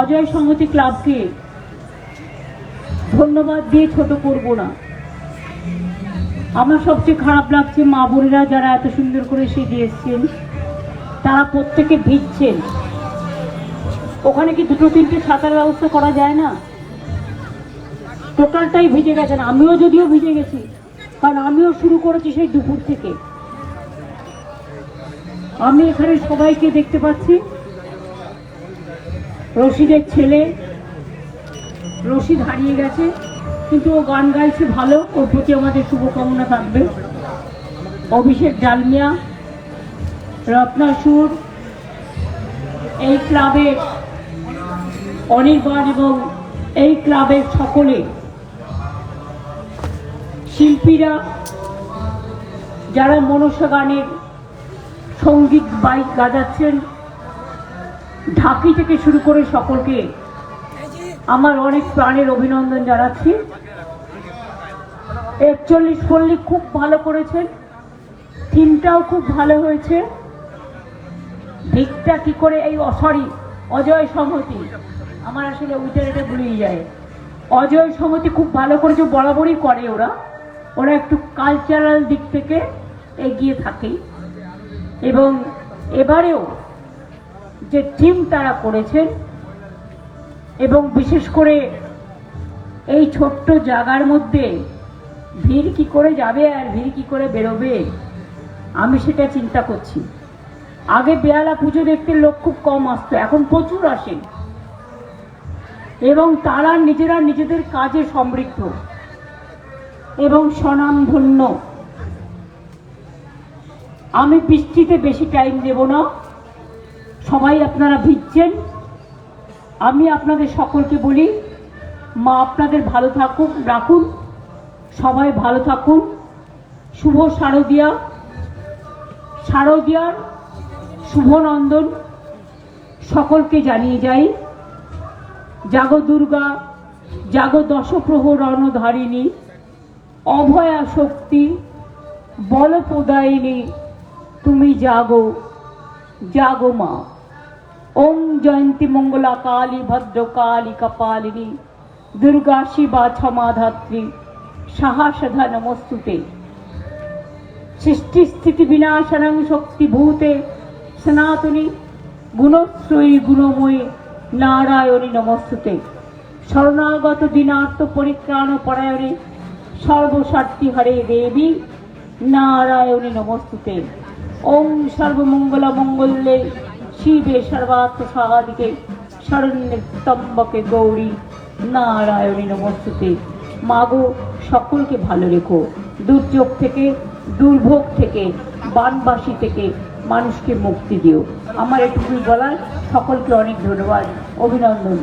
অজয় সংহতি ক্লাবকে ধন্যবাদ দিয়ে ছোট করব না। আমার সবচেয়ে খারাপ লাগছে মা বোনেরা যারা এত সুন্দর করে সেজে এসছেন, তারা প্রত্যেকে ভিজছেন। ওখানে কি দুটো, তিনটে ছাতার ব্যবস্থা করা যায় না? টোটালটাই ভিজে গেছেন আমিও যদিও ভিজে গেছি, কারণ আমিও শুরু করেছি সেই দুপুর থেকে। আমি এখানে সবাইকে দেখতে পাচ্ছি। রশিদের ছেলে, রশিদ হারিয়ে গেছে, কিন্তু ও গান গাইছে ভালো, ওর প্রতি আমাদের শুভকামনা থাকবে। অভিষেক ডালমিয়া রত্না সুর, এই ক্লাবের অনির্বাণ এবং এই ক্লাবের সকলে শিল্পীরা, যারা মনসা গানের সংগীত বাইক বাজাচ্ছেন ঢাকি থেকে শুরু করে সকলকে আমার অনেক প্রাণের অভিনন্দন জানাচ্ছি। একচল্লিশ পল্লী খুব ভালো করেছেন। থিমটাও খুব ভালো হয়েছে। দিকটা কি করে এই সরি অজয় সংহতি। আমার আসলে ওইটার এটা ভুলেই যায়। অজয় সংহতি খুব ভালো করেছে, বরাবরই করে ওরা। ওরা একটু কালচারাল দিক থেকে এগিয়ে থাকে। এবং এবারেও যে টিম তারা করেছেন এবং বিশেষ করে এই ছোট্ট জায়গার মধ্যে ভিড় কি করে যাবে আর ভিড় কি করে বেরোবে, আমি সেটা চিন্তা করছি। আগে বেয়ালা পুজো দেখতে লোক খুব কম আসতো, এখন প্রচুর আসেন এবং তারা নিজেরা নিজেদের কাজে সমৃদ্ধ এবং স্বনামধন্য। আমি বৃষ্টিতে বেশি টাইম দেব না। সবাই আপনারা ভিজছেন। আমি আপনাদের সকলকে বলি, মা আপনাদের ভালো থাকুক রাখুন। সবাই ভালো থাকুন। শুভ শারদিয়া। শারদিয়ার শুভনন্দন সকলকে জানিয়ে যাই। জাগো দুর্গা, জাগো দশপ্রহ রণধারিণী, অভয়া শক্তি বলপ্রদায়িনী তুমি জাগো জাগো মা। ওম জয়ন্তী মঙ্গলা কালী ভদ্র কালী কপালিনী দুর্গা শিবা ক্ষমাধাত্রী সাহাসধা নমস্তুতে সৃষ্টি স্থিতি বিনাশনং শক্তিভূতে সনাতনী গুণশ্রয়ী গুণময়ী নারায়ণী নমস্তুতে শরণাগত দিনার্থ পরিত্রাণ পরায়ণে সর্বস্বার্থী হরে দেবী নারায়ণী নমস্তুতে ওম সর্বমঙ্গল মঙ্গলে শিবে সর্বার্থ সাহাদিকে শরণ্যে স্তম্ভকে গৌরী, নারায়ণী নমস্তুতে। মাগো, সকলকে ভালো রেখো। দুর্যোগ থেকে, দুর্ভোগ থেকে, বানবাসী থেকে মানুষকে মুক্তি দিও। আমার এটুকুই বলার। সকলকে অনেক ধন্যবাদ। অভিনন্দন।